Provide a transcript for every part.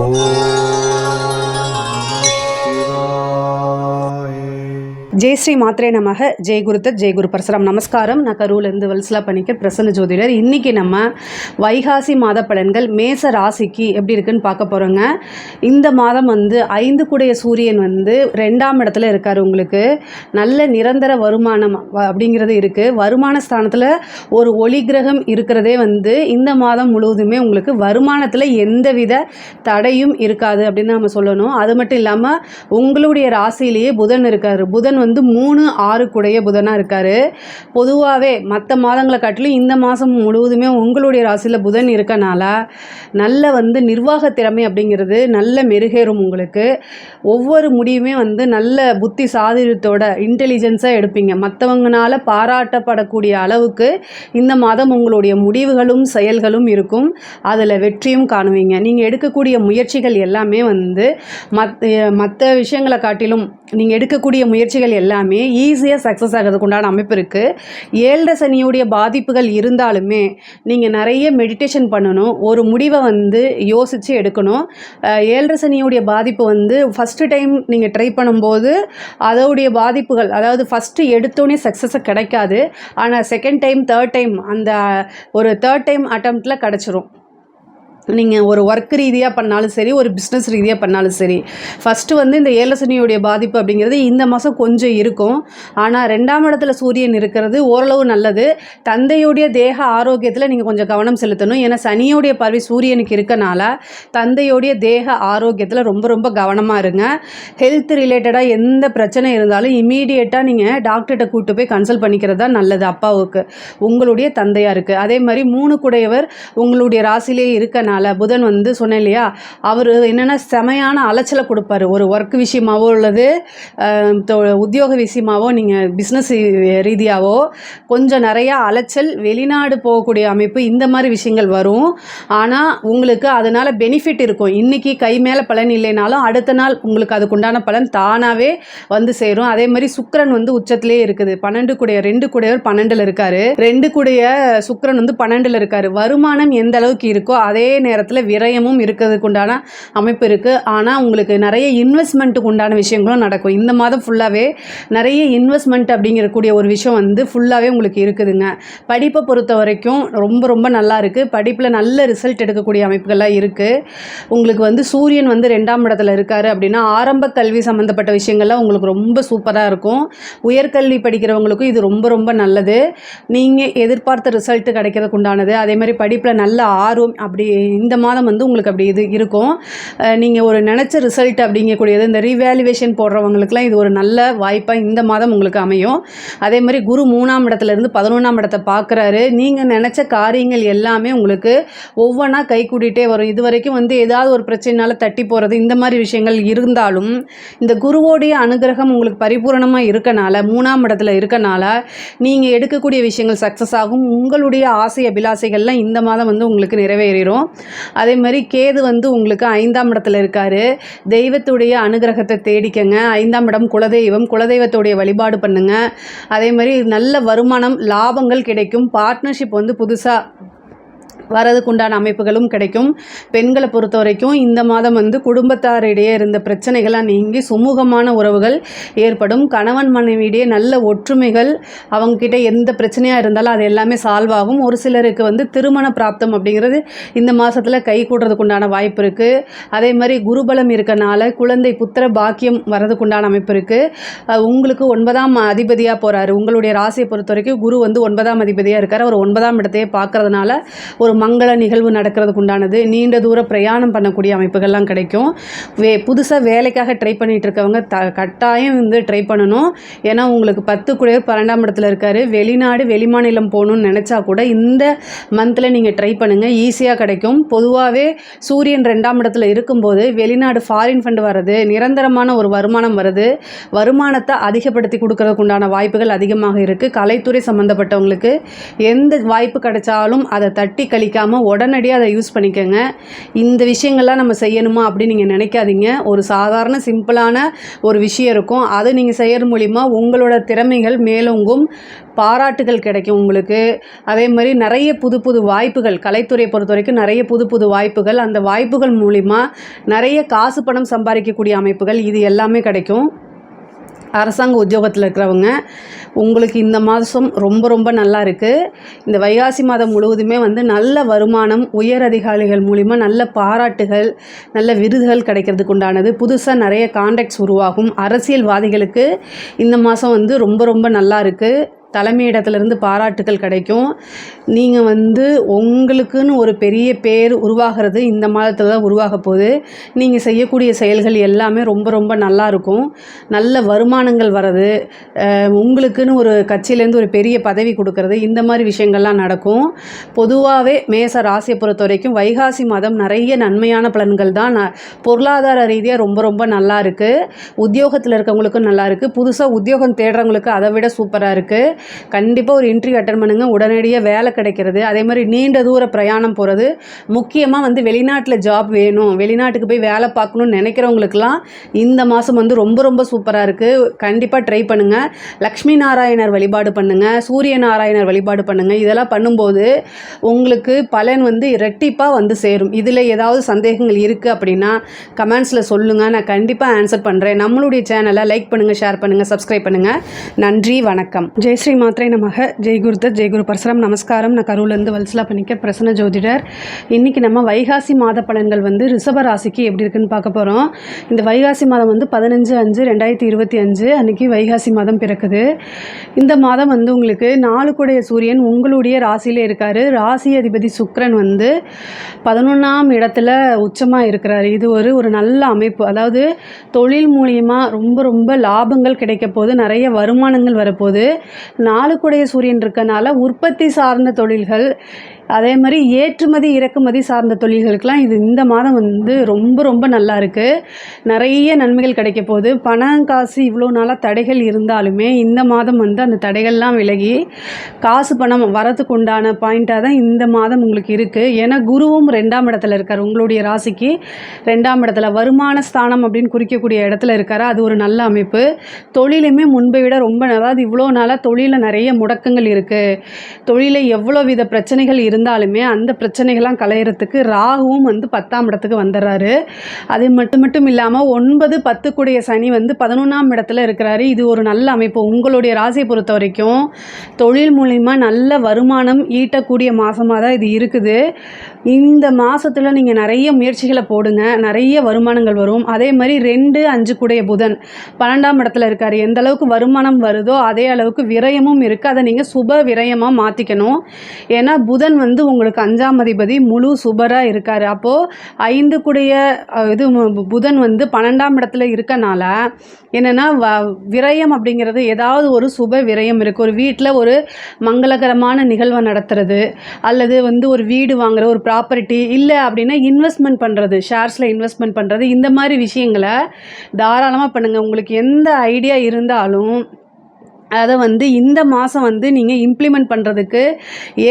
Oh. Jai Sri Mhatre நமக. ஜெய் குருதத் ஜெய் குரு பரசுராம். நமஸ்காரம். நான் கரூர்லேருந்து வல்சலா பண்ணிக்க பிரசன்ன ஜோதிடர். இன்றைக்கி நம்ம வைகாசி மாத பலன்கள் மேச ராசிக்கு எப்படி இருக்குன்னு பார்க்க போகிறோங்க இந்த மாதம் வந்து ஐந்து கூடைய சூரியன் வந்து ரெண்டாம் இடத்துல இருக்கார் உங்களுக்கு. நல்ல நிரந்தர வருமானம் அப்படிங்கிறது இருக்குது வருமான ஸ்தானத்தில் ஒரு ஒளி கிரகம் இருக்கிறதே வந்து இந்த மாதம் முழுவதுமே உங்களுக்கு வருமானத்தில் எந்தவித தடையும் இருக்காது அப்படின்னு நம்ம சொல்லணும். அது மட்டும் இல்லாமல் உங்களுடைய ராசியிலேயே புதன் இருக்கார். புதன் வந்து வந்து மூணு ஆறு கூடைய புதனாக இருக்காரு. பொதுவாகவே மற்ற மாதங்களை காட்டிலும் இந்த மாதம் முழுவதுமே உங்களுடைய ராசியில் புதன் இருக்கனால நல்ல வந்து நிர்வாக திறமை அப்படிங்கிறது நல்ல மெருகேறும் உங்களுக்கு. ஒவ்வொரு முடிவுமே வந்து நல்ல புத்தி சாதுரியத்தோட இன்டெலிஜென்ஸாக எடுப்பீங்க. மற்றவங்கனால பாராட்டப்படக்கூடிய அளவுக்கு இந்த மாதம் உங்களுடைய முடிவுகளும் செயல்களும் இருக்கும். அதில் வெற்றியும் காணுவீங்க. நீங்கள் எடுக்கக்கூடிய முயற்சிகள் எல்லாமே வந்து மத் மற்ற விஷயங்களை காட்டிலும் நீங்கள் எடுக்கக்கூடிய முயற்சிகள் எல்லாமே ஈஸியாக சக்ஸஸ் ஆகிறதுக்கு உண்டான அமைப்பு இருக்குது ஏழரை சனியுடைய பாதிப்புகள் இருந்தாலுமே நீங்கள் நிறைய மெடிடேஷன் பண்ணணும். ஒரு முடிவை வந்து யோசித்து எடுக்கணும். அஹ் ஏழரை சனியுடைய பாதிப்பு வந்து ஃபஸ்ட்டு டைம் நீங்கள் ட்ரை பண்ணும்போது அதோடைய பாதிப்புகள் அதாவது ஃபஸ்ட்டு எடுத்தோடனே சக்ஸஸை கிடைக்காது. ஆனால் செகண்ட் டைம் தேர்ட் டைம் அந்த ஒரு தேர்ட் டைம் அட்டம்ப்டில் கிடச்சிரும். நீங்கள் ஒரு ஒர்க் ரீதியாக பண்ணாலும் சரி ஒரு பிஸ்னஸ் ரீதியாக பண்ணாலும் சரி ஃபஸ்ட்டு வந்து இந்த ஏலசனியுடைய பாதிப்பு அப்படிங்கிறது இந்த மாதம் கொஞ்சம் இருக்கும். ஆனால் ரெண்டாம் இடத்துல சூரியன் இருக்கிறது ஓரளவு நல்லது. தந்தையுடைய தேக ஆரோக்கியத்தில் நீங்கள் கொஞ்சம் கவனம் செலுத்தணும். ஏன்னா சனியுடைய பார்வை சூரியனுக்கு இருக்கனால தந்தையுடைய தேக ஆரோக்கியத்தில் ரொம்ப ரொம்ப கவனமாக இருங்க. ஹெல்த் ரிலேட்டடாக எந்த பிரச்சனை இருந்தாலும் இமீடியட்டாக நீங்கள் டாக்டர்கிட்ட கூட்டு போய் கன்சல்ட் பண்ணிக்கிறது தான் நல்லது அப்பாவுக்கு. உங்களுடைய தந்தையாக இருக்குது அதே மாதிரி மூணு குடையவர் உங்களுடைய ராசிலே இருக்கனால புதன் வந்து சொன்னேன் இல்லையா அவர் என்னென்னா செமையான அலைச்சலை கொடுப்பாரு. ஒரு ஒர்க் விஷயமாவோ உள்ளது உத்தியோக விஷயமாவோ நீங்கள் பிஸ்னஸ் ரீதியாகவோ கொஞ்சம் நிறையா அலைச்சல் வெளிநாடு போகக்கூடிய அமைப்பு இந்த மாதிரி விஷயங்கள் வரும். ஆனால் உங்களுக்கு அதனால் பெனிஃபிட் இருக்கும். இன்றைக்கி கை மேலே பலன் இல்லைனாலும் அடுத்த நாள் உங்களுக்கு அதுக்குண்டான பலன் தானாகவே வந்து சேரும். அதே மாதிரி சுக்கரன் வந்து உச்சத்திலே இருக்குது. பன்னெண்டு கூடைய ரெண்டு கூடையவர் பன்னெண்டில் இருக்காரு. ரெண்டு கூடைய சுக்கரன் வந்து பன்னெண்டில் இருக்காரு. வருமானம் எந்த அளவுக்கு இருக்கோ அதே நேரத்தில் விரயமும் இருக்கிறதுக்கு உண்டான அமைப்பு இருக்குது ஆனால் உங்களுக்கு நிறைய இன்வெஸ்ட்மெண்ட்டுக்கு உண்டான விஷயங்களும் நடக்கும். இந்த மாதம் ஃபுல்லாகவே நிறைய இன்வெஸ்ட்மெண்ட் அப்படிங்கிறக்கூடிய ஒரு விஷயம் வந்து ஃபுல்லாகவே உங்களுக்கு இருக்குதுங்க. படிப்பை பொறுத்த வரைக்கும் ரொம்ப ரொம்ப நல்லா இருக்குது படிப்பில் நல்ல ரிசல்ட் எடுக்கக்கூடிய அமைப்புகள்லாம் இருக்குது உங்களுக்கு வந்து சூரியன் வந்து ரெண்டாம் இடத்துல இருக்காரு அப்படின்னா ஆரம்ப கல்வி சம்மந்தப்பட்ட விஷயங்கள்லாம் உங்களுக்கு ரொம்ப சூப்பராக இருக்கும். உயர்கல்வி படிக்கிறவங்களுக்கும் இது ரொம்ப ரொம்ப நல்லது. நீங்கள் எதிர்பார்த்த ரிசல்ட் கிடைக்கிறதுக்கு உண்டானது அதே மாதிரி படிப்பில் நல்ல ஆர்வம் அப்படி இந்த மாதம் வந்து உங்களுக்கு அப்படி இது இருக்கும். நீங்கள் ஒரு நினச்ச ரிசல்ட் அப்படிங்கக்கூடியது இந்த ரீவேல்யூவேஷன் போடுறவங்களுக்குலாம் இது ஒரு நல்ல வாய்ப்பாக இந்த மாதம் உங்களுக்கு அமையும். அதே மாதிரி குரு மூணாம் இடத்துல இருந்து பதினொன்றாம் இடத்தை பார்க்குறாரு. நீங்கள் நினச்ச காரியங்கள் எல்லாமே உங்களுக்கு ஒவ்வொன்றா கை கூட்டிகிட்டே வரும். இது வரைக்கும் வந்து ஏதாவது ஒரு பிரச்சனைனால தட்டி போகிறது இந்த மாதிரி விஷயங்கள் இருந்தாலும் இந்த குருவோடைய அனுகிரகம் உங்களுக்கு பரிபூரணமாக இருக்கனால மூணாம் இடத்துல இருக்கனால நீங்கள் எடுக்கக்கூடிய விஷயங்கள் சக்ஸஸ் ஆகும். உங்களுடைய ஆசை அபிலாசைகள்லாம் இந்த மாதம் வந்து உங்களுக்கு நிறைவேறிடும் அதே மாதிரி கேது வந்து உங்களுக்கு ஐந்தாம் இடத்துல இருக்காரு. தெய்வத்துடைய அனுகிரகத்தை தேடிக்கங்க. ஐந்தாம் இடம் குலதெய்வம். குலதெய்வத்துடைய வழிபாடு பண்ணுங்க. அதே மாதிரி நல்ல வருமானம் லாபங்கள் கிடைக்கும். பார்ட்னர்ஷிப் வந்து புதுசாக வரதுக்கு உண்டான அமைப்புகளும் கிடைக்கும். பெண்களை பொறுத்த வரைக்கும் இந்த மாதம் வந்து குடும்பத்தாரிடையே இருந்த பிரச்சனைகள்லாம் நீங்கி சுமூகமான உறவுகள் ஏற்படும். கணவன் மனைவியிடையே நல்ல ஒற்றுமைகள் அவங்கக்கிட்ட எந்த பிரச்சனையாக இருந்தாலும் அது எல்லாமே சால்வ் ஆகும். ஒரு சிலருக்கு வந்து திருமண பிராப்தம் அப்படிங்கிறது இந்த மாதத்தில் கை கூடுறதுக்கு உண்டான வாய்ப்பு இருக்குது அதே மாதிரி குருபலம் இருக்கனால குழந்தை புத்திர பாக்கியம் வரதுக்கு உண்டான அமைப்பு இருக்குது உங்களுக்கு ஒன்பதாம் அதிபதியாக போகிறாரு உங்களுடைய ராசியை பொறுத்த வரைக்கும் குரு வந்து ஒன்பதாம் அதிபதியாக இருக்கார். அவர் ஒன்பதாம் இடத்தையே பார்க்குறதுனால ஒரு மங்கள நிகழ்வு நடக்கிறதுக்கு உண்டானது. நீண்ட தூர பிரயாணம் பண்ணக்கூடிய அமைப்புகள்லாம் கிடைக்கும். வே புதுசாக வேலைக்காக ட்ரை பண்ணிகிட்டு இருக்கவங்க த கட்டாயம் வந்து ட்ரை பண்ணணும். ஏன்னா உங்களுக்கு பத்து கூட பன்னெண்டாம் இடத்துல இருக்காரு. வெளிநாடு வெளிமாநிலம் போகணும்னு நினச்சா கூட இந்த மந்தில் நீங்கள் ட்ரை பண்ணுங்கள் ஈஸியாக கிடைக்கும். பொதுவாகவே சூரியன் ரெண்டாம் இடத்துல இருக்கும்போது வெளிநாடு ஃபாரின் ஃபண்ட் வர்றது நிரந்தரமான ஒரு வருமானம் வருது வருமானத்தை அதிகப்படுத்தி கொடுக்கறதுக்கு உண்டான வாய்ப்புகள் அதிகமாக இருக்குது கலைத்துறை சம்மந்தப்பட்டவங்களுக்கு எந்த வாய்ப்பு கிடைச்சாலும் அதை தட்டி கழி அளிக்காமல் உடனடியாக அதை யூஸ் பண்ணிக்கோங்க. இந்த விஷயங்கள்லாம் நம்ம செய்யணுமா அப்படின்னு நீங்கள் நினைக்காதீங்க. ஒரு சாதாரண சிம்பிளான ஒரு விஷயம் இருக்கும். அதை நீங்கள் செய்கிற மூலிமா உங்களோட திறமைகள் மேலோங்கும் பாராட்டுகள் கிடைக்கும் உங்களுக்கு. அதே மாதிரி நிறைய புது புது வாய்ப்புகள் கலைத்துறையை பொறுத்த வரைக்கும் நிறைய புது புது வாய்ப்புகள். அந்த வாய்ப்புகள் மூலிமா நிறைய காசு பணம் சம்பாதிக்கக்கூடிய அமைப்புகள் இது எல்லாமே கிடைக்கும். அரசாங்க உத்தியோகத்தில் இருக்கிறவங்க உங்களுக்கு இந்த மாதம் ரொம்ப ரொம்ப நல்லா இருக்குது இந்த வைகாசி மாதம் முழுவதுமே வந்து நல்ல வருமானம் உயர் அதிகாரிகள் மூலிமா நல்ல பாராட்டுகள் நல்ல விருதுகள் கிடைக்கிறதுக்கு உண்டானது. புதுசாக நிறைய கான்டாக்ட்ஸ் உருவாகும். அரசியல்வாதிகளுக்கு இந்த மாதம் வந்து ரொம்ப ரொம்ப நல்லா இருக்குது தலைமையிடத்துலேருந்து பாராட்டுகள் கிடைக்கும். நீங்கள் வந்து உங்களுக்குன்னு ஒரு பெரிய பேர் உருவாகிறது இந்த மாதத்தில் தான் உருவாக போகுது. நீங்கள் செய்யக்கூடிய செயல்கள் எல்லாமே ரொம்ப ரொம்ப நல்லா இருக்கும். நல்ல வருமானங்கள் வர்றது உங்களுக்குன்னு ஒரு கட்சியிலேருந்து ஒரு பெரிய பதவி கொடுக்கறது இந்த மாதிரி விஷயங்கள்லாம் நடக்கும். பொதுவாகவே மேச ராசியை பொறுத்த வரைக்கும் வைகாசி மாதம் நிறைய நன்மையான பலன்கள் தான். ந- பொருளாதார ரீதியாக ரொம்ப ரொம்ப நல்லா இருக்குது உத்தியோகத்தில் இருக்கவங்களுக்கும் நல்லா இருக்குது புதுசாக உத்தியோகம் தேடுறவங்களுக்கு அதை விட சூப்பராக இருக்குது கண்டிப்பாக ஒரு இன்டர்வியூ அட்டன் பண்ணுங்க. உடனடியாக வேலை கிடைக்கிறது. அதே மாதிரி நீண்ட தூர பிரயாணம் போகிறது முக்கியமாக வந்து வெளிநாட்டில் ஜாப் வேணும். வெளிநாட்டுக்கு போய் வேலை பார்க்கணும்னு நினைக்கிறவங்களுக்குலாம் இந்த மாதம் வந்து ரொம்ப ரொம்ப சூப்பராக இருக்குது கண்டிப்பாக ட்ரை பண்ணுங்கள் லக்ஷ்மி நாராயணர் வழிபாடு பண்ணுங்கள் சூரிய நாராயணர் வழிபாடு பண்ணுங்கள் இதெல்லாம் பண்ணும்போது உங்களுக்கு பலன் வந்து இரட்டிப்பாக வந்து சேரும். இதில் ஏதாவது சந்தேகங்கள் இருக்குது அப்படின்னா கமெண்ட்ஸில் சொல்லுங்கள் நான் கண்டிப்பாக ஆன்சர் பண்ணுறேன் நம்மளுடைய சேனலை லைக் பண்ணுங்கள் ஷேர் பண்ணுங்கள் சப்ஸ்கிரைப் பண்ணுங்கள் நன்றி வணக்கம். ஜெய் ஸ்ரீ மாத்திரை நமக. ஜெய் ஜெய்குரு பரசுரம் குரு நமஸ்காரம். நான் கரூர்லேருந்து வல்சலா பண்ணிக்க பிரசன்ன ஜோதிடர். இன்றைக்கி நம்ம வைகாசி மாத பலன்கள் வந்து ரிஷப ராசிக்கு எப்படி இருக்குன்னு பார்க்க போகிறோம் இந்த வைகாசி மாதம் வந்து பதினஞ்சு அஞ்சு ரெண்டாயிரத்தி இருபத்தி அஞ்சு அன்றைக்கி வைகாசி மாதம் பிறக்குது. இந்த மாதம் வந்து உங்களுக்கு நாலு கூடைய சூரியன் உங்களுடைய ராசியிலே இருக்கார். ராசி அதிபதி சுக்ரன் வந்து பதினொன்றாம் இடத்துல உச்சமாக இருக்கிறார். இது ஒரு ஒரு நல்ல அமைப்பு. அதாவது தொழில் மூலியமாக ரொம்ப ரொம்ப லாபங்கள் கிடைக்க போது நிறைய வருமானங்கள் வரப்போகுது. நாளுக்குடைய சூரியன் இருக்கனால உற்பத்தி சார்ந்த தொழில்கள் அதே மாதிரி ஏற்றுமதி இறக்குமதி சார்ந்த தொழில்களுக்கெலாம் இது இந்த மாதம் வந்து ரொம்ப ரொம்ப நல்லா இருக்குது நிறைய நன்மைகள் கிடைக்க போகுது. பணம் காசு இவ்வளோ நாளாக தடைகள் இருந்தாலுமே இந்த மாதம் வந்து அந்த தடைகள்லாம் விலகி காசு பணம் வரத்துக்கு உண்டான பாயிண்ட்டாக தான் இந்த மாதம் உங்களுக்கு இருக்குது ஏன்னா குருவும் ரெண்டாம் இடத்துல இருக்கார். உங்களுடைய ராசிக்கு ரெண்டாம் இடத்துல வருமான ஸ்தானம் அப்படின்னு குறிக்கக்கூடிய இடத்துல இருக்கார். அது ஒரு நல்ல அமைப்பு. தொழிலுமே முன்பை விட ரொம்ப அதாவது இவ்வளோ நாளாக தொழிலில் நிறைய முடக்கங்கள் இருக்குது தொழிலில் எவ்வளோ வித பிரச்சனைகள் இருந்தாலுமே அந்த பிரச்சனைகள்லாம் களையிறதுக்கு ராகுவும் வந்து பத்தாம் இடத்துக்கு வந்துடுறாரு. அது மட்டும் மட்டும் இல்லாமல் ஒன்பது பத்துக்குடைய சனி வந்து பதினொன்றாம் இடத்துல இருக்கிறாரு. இது ஒரு நல்ல அமைப்பு. உங்களுடைய ராசியை பொறுத்த வரைக்கும் தொழில் மூலிமா நல்ல வருமானம் ஈட்டக்கூடிய மாதமாக தான் இது இருக்குது. இந்த மாதத்தில் நீங்கள் நிறைய முயற்சிகளை போடுங்க. நிறைய வருமானங்கள் வரும். அதே மாதிரி ரெண்டு அஞ்சு கூடைய புதன் பன்னெண்டாம் இடத்துல இருக்கார். எந்த அளவுக்கு வருமானம் வருதோ அதே அளவுக்கு விரயமும் இருக்குது அதை நீங்கள் சுப விரயமாக மாற்றிக்கணும் ஏன்னா புதன் வந்து வந்து உங்களுக்கு அஞ்சாம் அதிபதி முழு சுபராக இருக்கார். அப்போது ஐந்து கூடிய இது புதன் வந்து பன்னெண்டாம் இடத்துல இருக்கனால என்னென்னா வ விரயம் அப்படிங்கிறது ஏதாவது ஒரு சுப விரயம் இருக்குது ஒரு வீட்டில் ஒரு மங்களகரமான நிகழ்வை நடத்துறது அல்லது வந்து ஒரு வீடு வாங்குற ஒரு ப்ராப்பர்ட்டி இல்லை அப்படின்னா இன்வெஸ்ட்மெண்ட் பண்ணுறது ஷேர்ஸில் இன்வெஸ்ட்மெண்ட் பண்ணுறது இந்த மாதிரி விஷயங்களை தாராளமாக பண்ணுங்கள் உங்களுக்கு எந்த ஐடியா இருந்தாலும் அதை வந்து இந்த மாதம் வந்து நீங்கள் இம்ப்ளிமெண்ட் பண்ணுறதுக்கு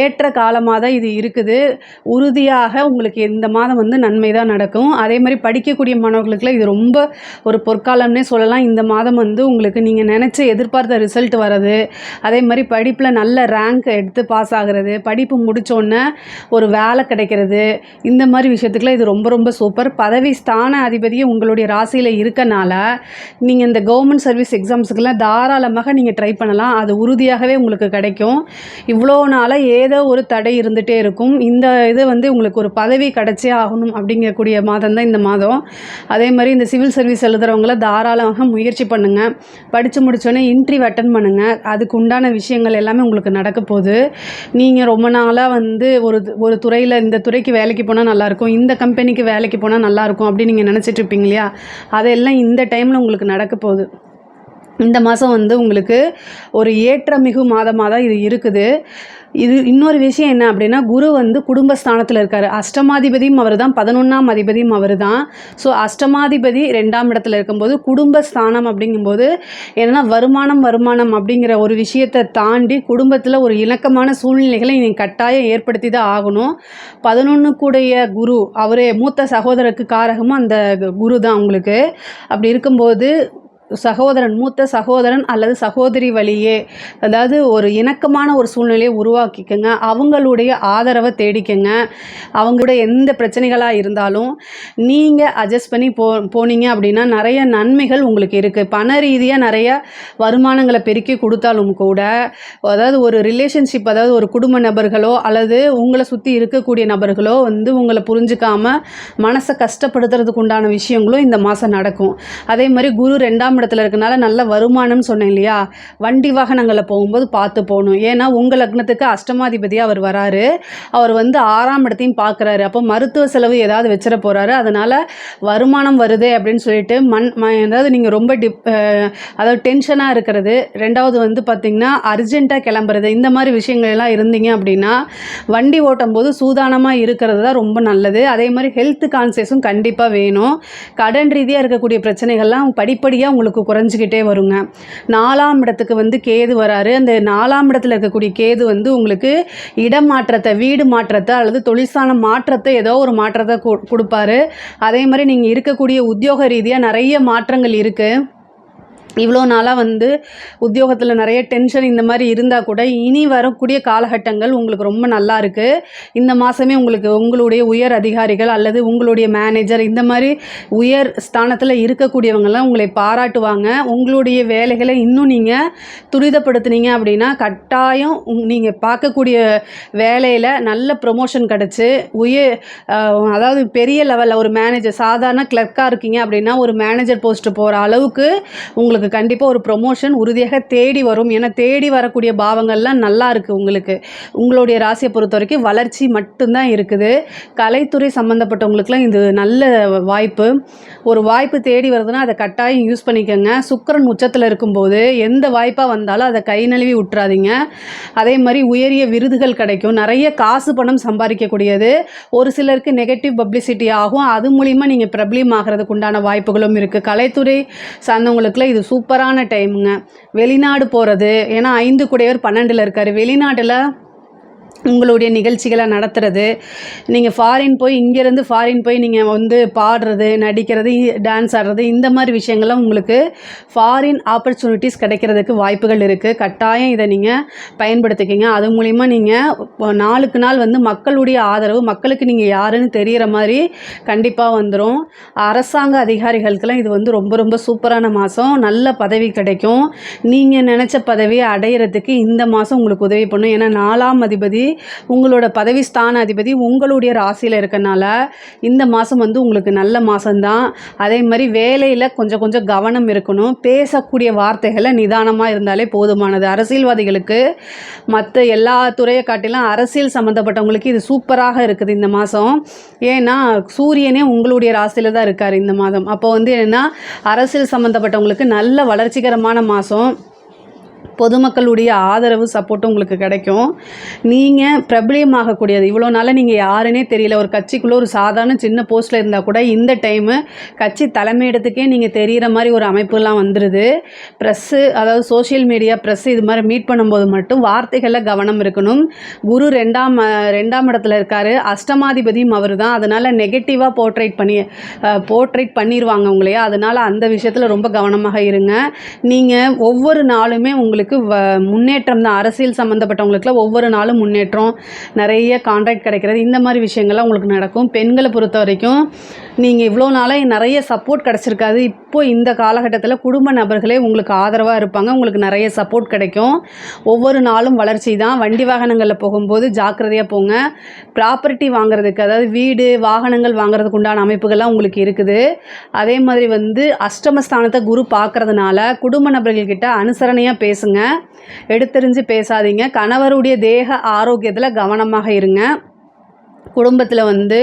ஏற்ற காலமாக தான் இது இருக்குது. உறுதியாக உங்களுக்கு இந்த மாதம் வந்து நன்மை தான் நடக்கும். அதே மாதிரி படிக்கக்கூடிய மாணவர்களுக்குலாம் இது ரொம்ப ஒரு பொற்காலம்னே சொல்லலாம். இந்த மாதம் வந்து உங்களுக்கு நீங்கள் நினச்ச எதிர்பார்த்த ரிசல்ட் வர்றது அதே மாதிரி படிப்பில் நல்ல ரேங்க் எடுத்து பாஸ் ஆகிறது படிப்பு முடித்தோடனே ஒரு வேலை கிடைக்கிறது இந்த மாதிரி விஷயத்துக்குலாம் இது ரொம்ப ரொம்ப சூப்பர் பதவி ஸ்தான அதிபதியே உங்களுடைய ராசியில் இருக்கனால நீங்கள் இந்த கவர்மெண்ட் சர்வீஸ் எக்ஸாம்ஸுக்கெல்லாம் தாராளமாக நீங்கள் ட்ரை ட்ரை பண்ணலாம். அது உறுதியாகவே உங்களுக்கு கிடைக்கும். இவ்வளோ நாளாக ஏதோ ஒரு தடை இருந்துகிட்டே இருக்கும். இந்த இது வந்து உங்களுக்கு ஒரு பதவி கிடைச்சே ஆகணும் அப்படிங்கக்கூடிய மாதம் தான் இந்த மாதம். அதே மாதிரி இந்த சிவில் சர்வீஸ் எழுதுகிறவங்கள தாராளமாக முயற்சி பண்ணுங்கள் படித்து முடித்தோடனே இன்ட்ரிவ் அட்டன் பண்ணுங்கள் அதுக்கு உண்டான விஷயங்கள் எல்லாமே உங்களுக்கு நடக்க போகுது. நீங்கள் ரொம்ப நாளாக வந்து ஒரு ஒரு துறையில் இந்த துறைக்கு வேலைக்கு போனால் நல்லாயிருக்கும் இந்த கம்பெனிக்கு வேலைக்கு போனால் நல்லாயிருக்கும் அப்படின்னு நீங்கள் நினச்சிட்டு இருப்பீங்க இல்லையா? அதெல்லாம் இந்த டைமில் உங்களுக்கு நடக்க போகுது. இந்த மாதம் வந்து உங்களுக்கு ஒரு ஏற்றமிகு மாதமாக தான் இது இருக்குது. இது இன்னொரு விஷயம் என்ன அப்படின்னா குரு வந்து குடும்பஸ்தானத்தில் இருக்கார். அஷ்டமாதிபதியும் அவர் தான் பதினொன்றாம் அதிபதியும் அவர் தான் ஸோ அஷ்டமாதிபதி ரெண்டாம் இடத்துல இருக்கும்போது குடும்பஸ்தானம் அப்படிங்கும்போது என்னென்னா வருமானம் வருமானம் அப்படிங்கிற ஒரு விஷயத்தை தாண்டி குடும்பத்தில் ஒரு இணக்கமான சூழ்நிலைகளை நீங்கள் கட்டாயம் ஏற்படுத்தி தான் ஆகணும். பதினொன்று கூடைய குரு அவரே மூத்த சகோதரருக்கு காரகமும் அந்த குரு தான் உங்களுக்கு. அப்படி இருக்கும்போது சகோதரன் மூத்த சகோதரன் அல்லது சகோதரி வழியே அதாவது ஒரு இணக்கமான ஒரு சூழ்நிலையை உருவாக்கிக்கங்க. அவங்களுடைய ஆதரவை தேடிக்கங்க. அவங்களுடைய எந்த பிரச்சனைகளாக இருந்தாலும் நீங்கள் அட்ஜஸ்ட் பண்ணி போ போனீங்க அப்படின்னா நிறைய நன்மைகள் உங்களுக்கு இருக்குது பண ரீதியாக நிறைய வருமானங்களை பெருக்கி கொடுத்தாலும் கூட அதாவது ஒரு ரிலேஷன்ஷிப் அதாவது ஒரு குடும்ப நபர்களோ அல்லது உங்களை சுற்றி இருக்கக்கூடிய நபர்களோ வந்து உங்களை புரிஞ்சுக்காமல் மனசை கஷ்டப்படுத்துறதுக்கு உண்டான விஷயங்களும் இந்த மாதம் நடக்கும். அதே மாதிரி குரு ரெண்டாம் இடத்துல இருக்கனால நல்ல வருமானம்னு சொன்னேன் இல்லையா? வண்டி வாகனங்களில் போகும்போது பார்த்து போகணும். ஏன்னா உங்கள் லக்னத்துக்கு அஷ்டமாதிபதியாக அவர் வராரு. அவர் வந்து ஆறாம் இடத்தையும் பார்க்குறாரு. அப்போ மருத்துவ செலவு ஏதாவது வச்சிட போகிறாரு அதனால் வருமானம் வருது அப்படின்னு சொல்லிட்டு மண் ம அதாவது நீங்கள் ரொம்ப டிப் அதாவது டென்ஷனாக இருக்கிறது. ரெண்டாவது வந்து பார்த்திங்கன்னா அர்ஜென்ட்டாக கிளம்புறது. இந்த மாதிரி விஷயங்கள் எல்லாம் இருந்தீங்க அப்படின்னா வண்டி ஓட்டும் போது சூதானமாக இருக்கிறது தான் ரொம்ப நல்லது. அதே மாதிரி ஹெல்த் கான்சியஸும் கண்டிப்பாக வேணும். கடன் ரீதியாக இருக்கக்கூடிய பிரச்சனைகள்லாம் படிப்படியாக உங்களுக்கு குறைஞ்சிக்கிட்டே வருங்க. நாலாம் இடத்துக்கு வந்து கேது வராரு. அந்த நாலாம் இடத்துல இருக்கக்கூடிய கேது வந்து உங்களுக்கு இடம் மாற்றத்தை வீடு மாற்றத்தை அல்லது தொழிற்சாலை மாற்றத்தை ஏதோ ஒரு மாற்றத்தை கொடுப்பாரு. அதே மாதிரி நீங்கள் இருக்கக்கூடிய உத்தியோக ரீதியாக நிறைய மாற்றங்கள் இருக்குது இவ்வளோ நாளாக வந்து உத்தியோகத்தில் நிறைய டென்ஷன் இந்த மாதிரி இருந்தால் கூட இனி வரக்கூடிய காலகட்டங்கள் உங்களுக்கு ரொம்ப நல்லா இருக்குது இந்த மாதமே உங்களுக்கு உங்களுடைய உயர் அதிகாரிகள் அல்லது உங்களுடைய மேனேஜர் இந்த மாதிரி உயர் ஸ்தானத்தில் இருக்கக்கூடியவங்கெல்லாம் உங்களை பாராட்டுவாங்க. உங்களுடைய வேலைகளை இன்னும் நீங்கள் துரிதப்படுத்துனீங்க அப்படின்னா கட்டாயம் நீங்கள் பார்க்கக்கூடிய வேலையில் நல்ல ப்ரொமோஷன் கிடச்சி உயர் அதாவது பெரிய லெவலில் ஒரு மேனேஜர் சாதாரண கிளர்க்காக இருக்கீங்க அப்படின்னா ஒரு மேனேஜர் போஸ்ட்டு போகிற அளவுக்கு உங்களுக்கு கண்டிப்பாக ஒரு ப்ரொமோஷன் உறுதியாக தேடி வரும். ஏன்னா தேடி வரக்கூடிய பாவங்கள்லாம் நல்லா இருக்குது உங்களுக்கு. உங்களுடைய ராசியை பொறுத்த வரைக்கும் வளர்ச்சி மட்டும்தான் இருக்குது. கலைத்துறை சம்மந்தப்பட்டவங்களுக்குலாம் இது நல்ல வாய்ப்பு. ஒரு வாய்ப்பு தேடி வருதுன்னா அதை கட்டாயம் யூஸ் பண்ணிக்கோங்க. சுக்கரன் உச்சத்தில் இருக்கும்போது எந்த வாய்ப்பாக வந்தாலும் அதை கை நழுவி விட்டுறாதீங்க. அதே மாதிரி உயரிய விருதுகள் கிடைக்கும். நிறைய காசு பணம் சம்பாதிக்கக்கூடியது. ஒரு சிலருக்கு நெகட்டிவ் பப்ளிசிட்டி ஆகும். அது மூலிமா நீங்கள் பிரபலியம் ஆகிறதுக்கு உண்டான வாய்ப்புகளும் இருக்குது கலைத்துறை சார்ந்தவங்களுக்குலாம் இது சூப்பரான டைமுங்க வெளிநாடு போகிறது ஏன்னா ஐந்து கூடையவர் பன்னெண்டில் இருக்கார். வெளிநாட்டில் உங்களுடைய நிகழ்ச்சிகளை நடத்துறது. நீங்கள் ஃபாரின் போய் இங்கேருந்து ஃபாரின் போய் நீங்கள் வந்து பாடுறது நடிக்கிறது டான்ஸ் ஆடுறது இந்த மாதிரி விஷயங்கள்லாம் உங்களுக்கு ஃபாரின் ஆப்பர்ச்சுனிட்டிஸ் கிடைக்கிறதுக்கு வாய்ப்புகள் இருக்குது கட்டாயம் இதை நீங்கள் பயன்படுத்திக்கிங்க. அது மூலிமா நீங்கள் நாளுக்கு நாள் வந்து மக்களுடைய ஆதரவு மக்களுக்கு நீங்கள் யாருன்னு தெரிகிற மாதிரி கண்டிப்பாக வந்துடும் அரசாங்க அதிகாரிகளுக்கெல்லாம் இது வந்து ரொம்ப ரொம்ப சூப்பரான மாதம் நல்ல பதவி கிடைக்கும். நீங்கள் நினச்ச பதவியை அடையிறதுக்கு இந்த மாதம் உங்களுக்கு உதவி பண்ணும். ஏன்னா நாலாம் அதிபதி உங்களோட பதவி ஸ்தான அதிபதி உங்களுடைய ராசியில் இருக்கனால இந்த மாதம் வந்து உங்களுக்கு நல்ல மாதம்தான் அதே மாதிரி வேலையில் கொஞ்சம் கொஞ்சம் கவனம் இருக்கணும். பேசக்கூடிய வார்த்தைகளை நிதானமாக இருந்தாலே போதுமானது. அரசியல்வாதிகளுக்கு மற்ற எல்லா துறையை காட்டிலும் அரசியல் சம்மந்தப்பட்டவங்களுக்கு இது சூப்பராக இருக்குது இந்த மாதம் ஏன்னா சூரியனே உங்களுடைய ராசியில் தான் இருக்கார் இந்த மாதம். அப்போ வந்து என்னென்னா அரசியல் சம்மந்தப்பட்டவங்களுக்கு நல்ல வளர்ச்சிகரமான மாதம் பொதுமக்களுடைய ஆதரவு சப்போர்ட்டும் உங்களுக்கு கிடைக்கும். நீங்கள் பிரபலியமாகக்கூடியது. இவ்வளோ நாளாக நீங்கள் யாருன்னே தெரியல. ஒரு கட்சிக்குள்ளே ஒரு சாதாரண சின்ன போஸ்ட்டில் இருந்தால் கூட இந்த டைமு கட்சி தலைமையிடத்துக்கே நீங்கள் தெரிகிற மாதிரி ஒரு அமைப்புலாம் வந்துடுது ப்ரெஸ்ஸு அதாவது சோஷியல் மீடியா ப்ரெஸ்ஸு இது மாதிரி மீட் பண்ணும்போது மட்டும் வார்த்தைகளில் கவனம் இருக்கணும். குரு ரெண்டாம் ரெண்டாம் இடத்துல இருக்கார். அஷ்டமாதிபதியும் அவர் தான் அதனால் நெகட்டிவாக போர்ட்ரேட் பண்ணி போர்ட்ரேட் பண்ணிடுவாங்க உங்களையா. அதனால் அந்த விஷயத்தில் ரொம்ப கவனமாக இருங்க. நீங்கள் ஒவ்வொரு நாளுமே உங்களுக்கு வ முன்னேற்றம் தான். அரசியல் சம்மந்தப்பட்டவங்களுக்குலாம் ஒவ்வொரு நாளும் முன்னேற்றம் நிறைய கான்ட்ராக்ட் கிடைக்கிறது. இந்த மாதிரி விஷயங்கள்லாம் உங்களுக்கு நடக்கும். பெண்களை பொறுத்த வரைக்கும் நீங்கள் இவ்வளோ நாளாக நிறைய சப்போர்ட் கிடச்சிருக்காது. இப்போ இந்த காலகட்டத்தில் குடும்ப நபர்களே உங்களுக்கு ஆதரவாக இருப்பாங்க. உங்களுக்கு நிறைய சப்போர்ட் கிடைக்கும். ஒவ்வொரு நாளும் வளர்ச்சி தான். வண்டி வாகனங்களில் போகும்போது ஜாக்கிரதையாக போங்க. ப்ராப்பர்ட்டி வாங்குறதுக்கு அதாவது வீடு வாகனங்கள் வாங்குறதுக்கு உண்டான அமைப்புகள்லாம் உங்களுக்கு இருக்குது. அதே மாதிரி வந்து அஷ்டமஸ்தானத்தை குரு பார்க்கறதுனால குடும்ப நபர்கள்கிட்ட அனுசரணையாக பேசுங்க. எடுத்தெறிஞ்சு பேசாதீங்க. கணவருடைய தேக ஆரோக்கியத்தில் கவனமாக இருங்க. குடும்பத்தில் வந்து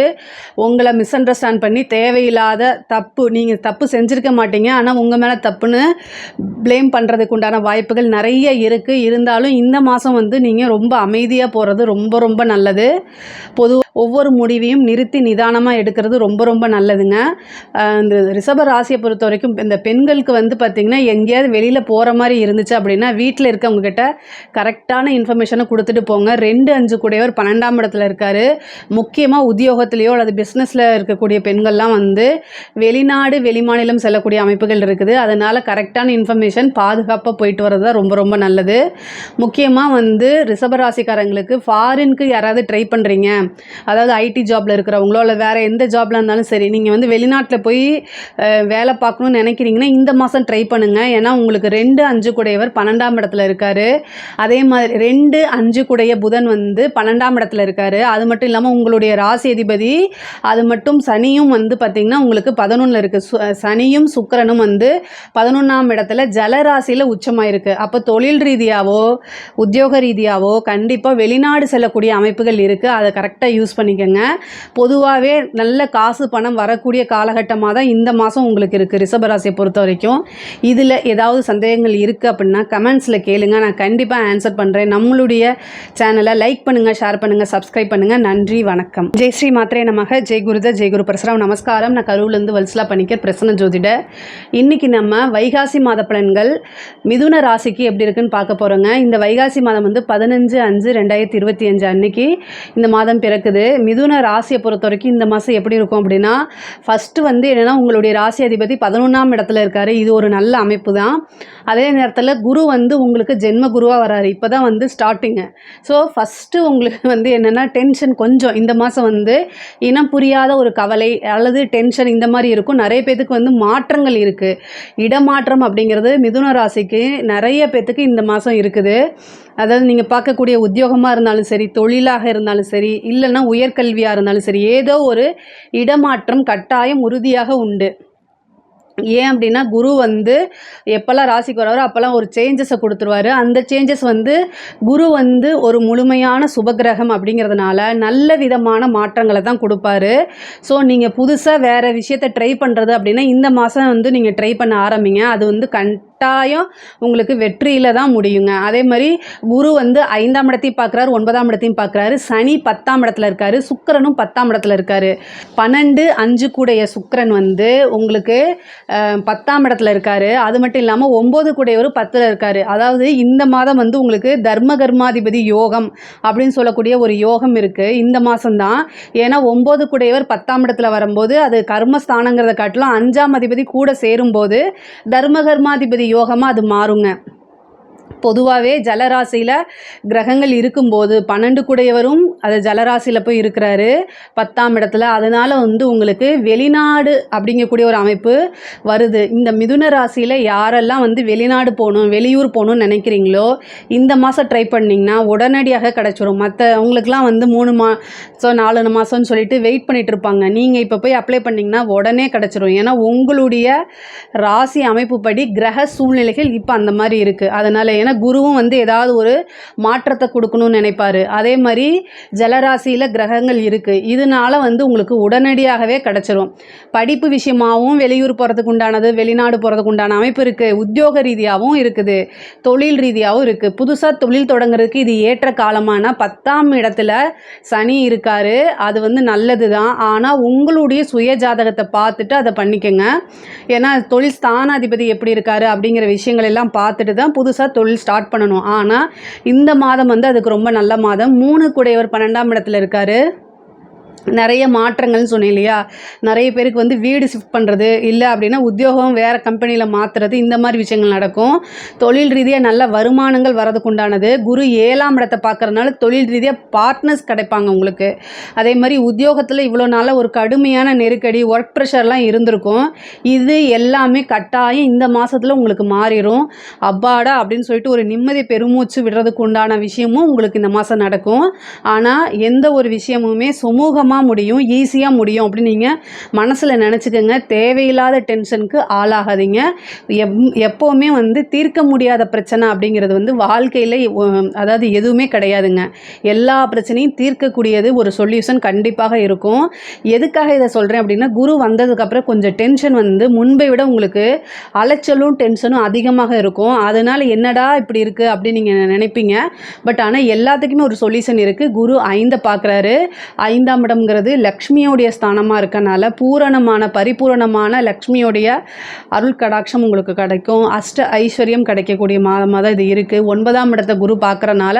உங்களை மிஸ் அண்டர்ஸ்டாண்ட் பண்ணி தேவையில்லாத தப்பு நீங்கள் தப்பு செஞ்சுருக்க மாட்டீங்க. ஆனால் உங்கள் மேலே தப்புன்னு ப்ளேம் பண்ணுறதுக்கு உண்டான வாய்ப்புகள் நிறைய இருக்குது இருந்தாலும் இந்த மாதம் வந்து நீங்கள் ரொம்ப அமைதியாக போகிறது ரொம்ப ரொம்ப நல்லது. பொது ஒவ்வொரு முடிவையும் நிறுத்தி நிதானமாக எடுக்கிறது ரொம்ப ரொம்ப நல்லதுங்க. இந்த ரிஷப ராசியை பொறுத்த வரைக்கும் இந்த பெண்களுக்கு வந்து பார்த்திங்கன்னா எங்கேயாவது வெளியில் போகிற மாதிரி இருந்துச்சு அப்படின்னா வீட்டில் இருக்கவங்கக்கிட்ட கரெக்டான இன்ஃபர்மேஷனை கொடுத்துட்டு போங்க. ரெண்டு அஞ்சு கூடையவர் பன்னெண்டாம் இடத்துல இருக்காரு. முக்கியமாக உத்தியோகத்திலேயோ அல்லது பிஸ்னஸில் இருக்கக்கூடிய பெண்கள்லாம் வந்து வெளிநாடு வெளிமாநிலம் செல்லக்கூடிய அமைப்புகள் இருக்குது. அதனால் கரெக்டான இன்ஃபர்மேஷன் பாதுகாப்பாக போயிட்டு வர்றது தான் ரொம்ப ரொம்ப நல்லது. முக்கியமாக வந்து ரிஷபராசிக்காரங்களுக்கு ஃபாரினுக்கு யாராவது ட்ரை பண்ணுறீங்க அதாவது ஐடி ஜாபில் இருக்கிறவங்களோ இல்லை வேறு எந்த ஜாபில் இருந்தாலும் சரி நீங்கள் வந்து வெளிநாட்டில் போய் வேலை பார்க்கணும்னு நினைக்கிறீங்கன்னா இந்த மாதம் ட்ரை பண்ணுங்கள் ஏன்னா உங்களுக்கு ரெண்டு அஞ்சு கூடையவர் பன்னெண்டாம் இடத்துல இருக்கார். அதே மாதிரி ரெண்டு அஞ்சு கூடைய புதன் வந்து பன்னெண்டாம் இடத்துல இருக்கார். அது மட்டும் இல்லாமல் உங்களுடைய ராசி அதிபதி அது மட்டும் சனியும் வந்து பார்த்திங்கன்னா உங்களுக்கு பதினொன்றில் இருக்குது சனியும் சுக்கரனும் வந்து பதினொன்றாம் இடத்துல ஜலராசியில் உச்சமாக இருக்குது அப்போ தொழில் ரீதியாகவோ உத்தியோக ரீதியாகவோ கண்டிப்பாக வெளிநாடு செல்லக்கூடிய அமைப்புகள் இருக்குது அதை கரெக்டாக யூஸ் பண்ணிக்கோங்க. பொதுவாகவே நல்ல காசு பணம் வரக்கூடிய காலகட்டமாக தான் இந்த மாதம் உங்களுக்கு இருக்குது ரிஷபராசியை பொறுத்த வரைக்கும். இதில் ஏதாவது சந்தேகங்கள் இருக்குது அப்படின்னா கமெண்ட்ஸில் கேளுங்க. நான் கண்டிப்பாக ஆன்சர் பண்ணுறேன் நம்மளுடைய சேனலை லைக் பண்ணுங்கள் ஷேர் பண்ணுங்கள் சப்ஸ்கிரைப் பண்ணுங்கள் நன்றி வணக்கம். ஜெய் ஸ்ரீ மாத்திரே நமக. ஜெய் குருத ஜெய் குரு பரசுராம். நமஸ்காரம். நான் கரூர்லேருந்து வல்சலா பண்ணிக்க பிரசன்ன ஜோதிட. இன்னைக்கு நம்ம வைகாசி மாத பலன்கள் மிதுன ராசிக்கு எப்படி இருக்குன்னு பார்க்க போகிறோங்க இந்த வைகாசி மாதம் வந்து பதினஞ்சு அஞ்சு ரெண்டாயிரத்தி இருபத்தி அஞ்சு அன்னைக்கு இந்த மாதம் பிறக்குது. மிதுன ராசியை பொறுத்த வரைக்கும் இந்த மாதம் எப்படி இருக்கும் அப்படின்னா ஃபஸ்ட்டு வந்து என்னென்னா உங்களுடைய ராசி அதிபதி பதினொன்றாம் இடத்துல இருக்கார். இது ஒரு நல்ல அமைப்பு தான். அதே நேரத்தில் குரு வந்து உங்களுக்கு ஜென்ம குருவாக வராரு. இப்போ தான் வந்து ஸ்டார்டிங்கு ஸோ ஃபஸ்ட்டு உங்களுக்கு வந்து என்னென்னா டென்ஷன் கொஞ்சம். இந்த மாதம் வந்து இனம் புரியாத ஒரு கவலை அல்லது டென்ஷன் இந்த மாதிரி இருக்கும். நிறைய பேத்துக்கு வந்து மாற்றங்கள் இருக்குது இடமாற்றம் அப்படிங்கிறது மிதுன ராசிக்கு நிறைய பேத்துக்கு இந்த மாதம் இருக்குது. அதாவது நீங்கள் பார்க்கக்கூடிய உத்தியோகமாக இருந்தாலும் சரி தொழிலாக இருந்தாலும் சரி இல்லைன்னா உயர்கல்வியாக இருந்தாலும் சரி ஏதோ ஒரு இடமாற்றம் கட்டாயம் உறுதியாக உண்டு. ஏன் அப்படின்னா குரு வந்து எப்போல்லாம் ராசிக்கு வராரோ அப்போல்லாம் ஒரு சேஞ்சஸை கொடுத்துருவாரு. அந்த சேஞ்சஸ் வந்து குரு வந்து ஒரு முழுமையான சுபகிரகம் அப்படிங்கிறதுனால நல்ல விதமான மாற்றங்களை தான் கொடுப்பாரு. ஸோ நீங்கள் புதுசாக வேறு விஷயத்தை ட்ரை பண்ணுறது அப்படின்னா இந்த மாதம் வந்து நீங்கள் ட்ரை பண்ண ஆரம்பிங்க. அது வந்து கட்டாயம் உங்களுக்கு வெற்றியில் தான் முடியுங்க. அதே மாதிரி குரு வந்து ஐந்தாம் இடத்தையும் பார்க்குறாரு ஒன்பதாம் இடத்தையும் பார்க்குறாரு. சனி பத்தாம் இடத்துல இருக்காரு சுக்கரனும் பத்தாம் இடத்துல இருக்காரு. பன்னெண்டு அஞ்சு கூடைய சுக்கரன் வந்து உங்களுக்கு பத்தாம் இடத்துல இருக்காரு. அது மட்டும் இல்லாமல் ஒம்பது கூடையவர் பத்தில் இருக்காரு. அதாவது இந்த மாதம் வந்து உங்களுக்கு தர்ம கர்மாதிபதி யோகம் அப்படின்னு சொல்லக்கூடிய ஒரு யோகம் இருக்குது இந்த மாதம்தான் ஏன்னா ஒம்பது கூடையவர் பத்தாம் இடத்துல வரும்போது அது கர்மஸ்தானங்கிறத காட்டிலும் அஞ்சாம் அதிபதி கூட சேரும்போது தர்ம கர்மாதிபதி யோகமாக அது மாறுங்க. பொதுவாகவே ஜலராசியில் கிரகங்கள் இருக்கும்போது பன்னெண்டு கூடையவரும் அது ஜலராசியில் போய் இருக்கிறாரு. பத்தாம் இடத்துல. அதனால் வந்து உங்களுக்கு வெளிநாடு அப்படிங்கக்கூடிய ஒரு அமைப்பு வருது. இந்த மிதுன ராசியில் யாரெல்லாம் வந்து வெளிநாடு போகணும் வெளியூர் போகணும்னு நினைக்கிறீங்களோ இந்த மாதம் ட்ரை பண்ணிங்கன்னா உடனடியாக கிடச்சிரும். மற்றவங்களுக்குலாம் வந்து மூணு மாதம் நாலு மாதம்னு சொல்லிட்டு வெயிட் பண்ணிகிட்டு இருப்பாங்க. நீங்கள் இப்போ போய் அப்ளை பண்ணிங்கன்னா உடனே கிடச்சிரும். ஏன்னா உங்களுடைய ராசி அமைப்புப்படி கிரக சூழ்நிலைகள் இப்போ அந்த மாதிரி இருக்குது அதனால் ஏன்னா குருவும் வந்து ஏதாவது ஒரு மாற்றத்தை கொடுக்கணும்னு நினைப்பாரு. அதே மாதிரி ஜலராசியில் கிரகங்கள் இருக்குது இதனால வந்து உங்களுக்கு உடனடியாகவே கிடச்சிரும். படிப்பு விஷயமாகவும் வெளியூர் போகிறதுக்கு உண்டானது வெளிநாடு போகிறதுக்கு உண்டான அமைப்பு இருக்குது உத்தியோக ரீதியாகவும் இருக்குது. தொழில் ரீதியாகவும் இருக்குது புதுசாக தொழில் தொடங்குறதுக்கு இது ஏற்ற காலமான பத்தாம் இடத்துல சனி இருக்கார். அது வந்து நல்லது தான் ஆனால் உங்களுடைய சுய ஜாதகத்தை பார்த்துட்டு அதை பண்ணிக்கோங்க. ஏன்னா தொழில் ஸ்தானாதிபதி எப்படி இருக்காரு அப்படிங்கிற விஷயங்கள் எல்லாம் பார்த்துட்டு தான் புதுசாக தொழில் ஸ்டார்ட் பண்ணணும். ஆனால் இந்த மாதம் வந்து அதுக்கு ரொம்ப நல்ல மாதம். மூணு கூடையவர் பன்னெண்டாம் இடத்துல இருக்காரு. நிறைய மாற்றங்கள்னு சொன்னேன் இல்லையா? நிறைய பேருக்கு வந்து வீடு ஷிஃப்ட் பண்ணுறது இல்லை அப்படின்னா உத்தியோகம் வேறு கம்பெனியில் மாற்றுறது இந்த மாதிரி விஷயங்கள் நடக்கும். தொழில் ரீதியாக நல்ல வருமானங்கள் வரதுக்குண்டானது குரு ஏழாம் இடத்தை பார்க்குறதுனால தொழில் ரீதியாக பார்ட்னர்ஸ் கிடைப்பாங்க உங்களுக்கு. அதே மாதிரி உத்தியோகத்தில் இவ்வளோ நாளாக ஒரு கடுமையான நெருக்கடி ஒர்க் ப்ரெஷர்லாம் இருந்திருக்கும். இது எல்லாமே கட்டாயம் இந்த மாதத்தில் உங்களுக்கு மாறிடும் அப்பாடா அப்படின்னு சொல்லிட்டு ஒரு நிம்மதி பெருமூச்சு விடுறதுக்கு உண்டான விஷயமும் உங்களுக்கு இந்த மாதம் நடக்கும். ஆனால் எந்த ஒரு விஷயமுமே சுமூகமாக சுமூகமாக முடியும் ஈஸியாக முடியும் அப்படின்னு நீங்கள் மனசில் நினச்சிக்கோங்க. தேவையில்லாத டென்ஷனுக்கு ஆளாகாதீங்க. எப் எப்போவுமே வந்து தீர்க்க முடியாத பிரச்சனை அப்படிங்கிறது வந்து வாழ்க்கையில் அதாவது எதுவுமே கிடையாதுங்க. எல்லா பிரச்சனையும் தீர்க்கக்கூடியது ஒரு சொல்யூஷன் கண்டிப்பாக இருக்கும். எதுக்காக இதை சொல்கிறேன் அப்படின்னா குரு வந்ததுக்கப்புறம் கொஞ்சம் டென்ஷன் வந்து முன்பை விட உங்களுக்கு அலைச்சலும் டென்ஷனும் அதிகமாக இருக்கும். அதனால் என்னடா இப்படி இருக்குது அப்படின்னு நீங்கள் நினைப்பீங்க. பட் ஆனால் எல்லாத்துக்குமே ஒரு சொல்யூஷன் இருக்குது குரு ஐந்தை பார்க்குறாரு. ஐந்தாம் ஸ்தானம்ங்கிறது லக்ஷ்மியோடைய ஸ்தானமாக இருக்கனால பூரணமான பரிபூரணமான லக்ஷ்மியோடைய அருள் கடாட்சம் உங்களுக்கு கிடைக்கும். அஷ்ட ஐஸ்வர்யம் கிடைக்கக்கூடிய மாதமாக தான் இது இருக்குது ஒன்பதாம் இடத்த குரு பார்க்குறனால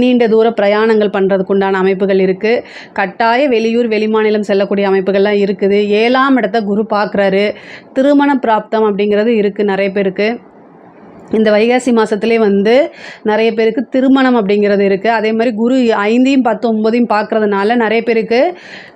நீண்ட தூர பிரயாணங்கள் பண்ணுறதுக்கு உண்டான அமைப்புகள் இருக்குது கட்டாய வெளியூர் வெளிமாநிலம் செல்லக்கூடிய அமைப்புகள்லாம் இருக்குது. ஏழாம் இடத்த குரு பார்க்குறாரு. திருமண பிராப்தம் அப்படிங்கிறது இருக்குது நிறைய பேருக்கு. இந்த வைகாசி மாதத்துலேயே வந்து நிறைய பேருக்கு திருமணம் அப்படிங்கிறது இருக்குது அதே மாதிரி குரு ஐந்தையும் பத்து ஒம்பதையும் பார்க்குறதுனால நிறைய பேருக்கு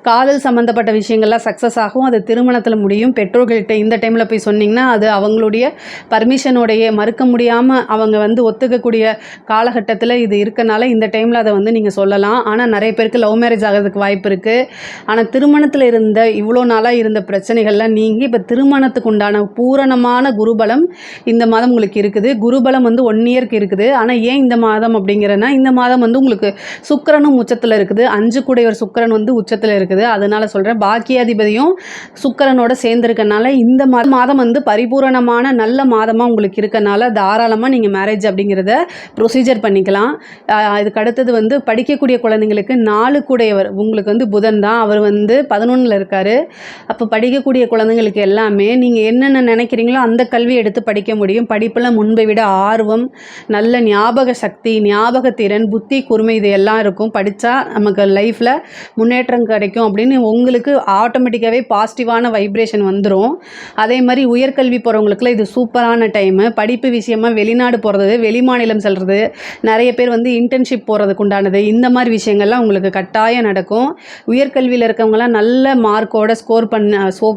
காதல் சம்மந்தப்பட்ட விஷயங்கள்லாம் சக்ஸஸ் ஆகும். அது திருமணத்தில் முடியும். பெற்றோர்கள்ட்ட இந்த டைமில் போய் சொன்னிங்கன்னா அது அவங்களுடைய பர்மிஷனோடைய மறுக்க முடியாமல் அவங்க வந்து ஒத்துக்கக்கூடிய காலகட்டத்தில் இது இருக்கனால இந்த டைமில் அதை வந்து நீங்கள் சொல்லலாம். ஆனால் நிறைய பேருக்கு லவ் மேரேஜ் ஆகிறதுக்கு வாய்ப்பு இருக்குது ஆனால் திருமணத்தில் இருந்த இவ்வளோ நாளாக இருந்த பிரச்சனைகள்லாம் நீங்கி இப்போ திருமணத்துக்கு உண்டான பூரணமான குருபலம் இந்த மாதம் உங்களுக்கு இருக்குது. குருபலம் வந்து ஒன் இயர்க்கு இருக்குது. ஆனால் ஏன் இந்த மாதம் அப்படிங்கிறனா இந்த மாதம் வந்து உங்களுக்கு சுக்கரனும் உச்சத்தில் இருக்குது. அஞ்சு கூடையவர் சுக்கரன் வந்து உச்சத்தில் இருக்குது. அதனால சொல்கிறேன் பாக்கியாதிபதியும் சுக்கரனோட சேர்ந்துருக்கனால இந்த மாதம் வந்து பரிபூரணமான நல்ல மாதமாக உங்களுக்கு இருக்கனால தாராளமாக நீங்கள் மேரேஜ் அப்படிங்கிறத ப்ரொசீஜர் பண்ணிக்கலாம். இதுக்கு அடுத்தது வந்து படிக்கக்கூடிய குழந்தைங்களுக்கு நாலு கூடையவர். உங்களுக்கு வந்து புதன் தான். அவர் வந்து பதினொன்றில் இருக்கார். அப்போ படிக்கக்கூடிய குழந்தைங்களுக்கு எல்லாமே நீங்கள் என்னென்ன நினைக்கிறீங்களோ அந்த கல்வி எடுத்து படிக்க முடியும். படிப்பில் முன் முன்பை விட ஆர்வம் நல்ல ஞாபக சக்தி ஞாபக திறன் புத்தி கூர்மை இது எல்லாம் இருக்கும். படித்தா நமக்கு லைஃப்பில் முன்னேற்றம் கிடைக்கும் அப்படின்னு உங்களுக்கு ஆட்டோமேட்டிக்காகவே பாசிட்டிவான வைப்ரேஷன் வந்துடும் அதே மாதிரி உயர்கல்வி போகிறவங்களுக்குலாம் இது சூப்பரான டைமு படிப்பு விஷயமா வெளிநாடு போகிறது வெளிமாநிலம் செல்கிறது நிறைய பேர் வந்து இன்டர்ன்ஷிப் போகிறதுக்கு உண்டானது இந்த மாதிரி விஷயங்கள்லாம் உங்களுக்கு கட்டாயம் நடக்கும். உயர்கல்வியில் இருக்கவங்கலாம் நல்ல மார்க்கோட ஸ்கோர் பண்ண சோ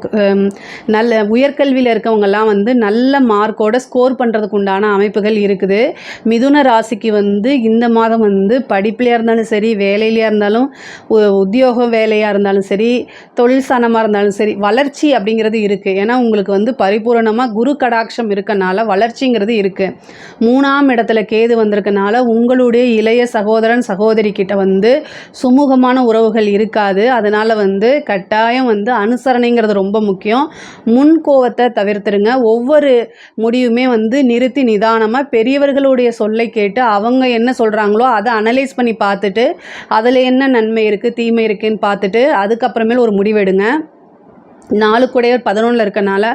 நல்ல உயர்கல்வியில் இருக்கவங்கலாம் வந்து நல்ல மார்க்கோட ஸ்கோர் பண்ணுறதுக்கு உண்டான அமைப்புகள் இருக்குது. மிதுன ராசிக்கு வந்து இந்த மாதம் வந்து படிப்புலையாக இருந்தாலும் சரி வேலையிலையாக இருந்தாலும் உ- உத்தியோகம் வேலையாக இருந்தாலும் சரி தொழில் சனமாக இருந்தாலும் சரி வளர்ச்சி அப்படிங்கிறது இருக்குது ஏன்னா உங்களுக்கு வந்து பரிபூரணமாக குரு கடாட்சம் இருக்கனால வளர்ச்சிங்கிறது இருக்குது மூணாம் இடத்துல கேது வந்திருக்கனால உங்களுடைய இளைய சகோதரன் சகோதரி கிட்ட வந்து சுமூகமான உறவுகள் இருக்காது. அதனால் வந்து கட்டாயம் வந்து அனுசரணைங்கிறது ரொம்ப முக்கியம். முன் கோவத்தை தவிர்த்துருங்க. ஒவ்வொரு முடிவுமே வந்து நிறுத்தி நிதானமாக பெரியவர்களுடைய சொல்லை கேட்டு அவங்க என்ன சொல்கிறாங்களோ அதை அனலைஸ் பண்ணி பார்த்துட்டு அதில் என்ன நன்மை இருக்குது தீமை இருக்குன்னு பார்த்துட்டு அதுக்கப்புறமேல் ஒரு முடிவெடுங்க. நாலு கூடையர் பதினொன்றில் இருக்கனால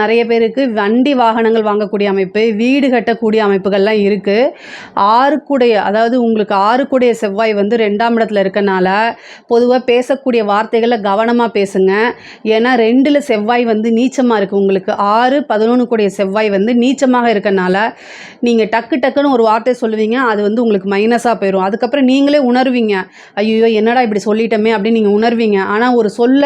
நிறைய பேருக்கு வண்டி வாகனங்கள் வாங்கக்கூடிய அமைப்பு வீடு கட்டக்கூடிய அமைப்புகள்லாம் இருக்குது ஆறு கூடைய அதாவது உங்களுக்கு ஆறு கூடைய செவ்வாய் வந்து ரெண்டாம் இடத்துல இருக்கனால பொதுவாக பேசக்கூடிய வார்த்தைகளை கவனமாக பேசுங்க. ஏன்னா ரெண்டில் செவ்வாய் வந்து நீச்சமாக இருக்குது உங்களுக்கு ஆறு பதினொன்று கூடிய செவ்வாய் வந்து நீச்சமாக இருக்கனால நீங்கள் டக்கு டக்குன்னு ஒரு வார்த்தை சொல்லுவீங்க அது வந்து உங்களுக்கு மைனஸாக போயிடும் அதுக்கப்புறம் நீங்களே உணர்வீங்க. ஐயோ என்னடா இப்படி சொல்லிட்டோமே அப்படின்னு நீங்கள் உணர்வீங்க. ஆனால் ஒரு சொல்ல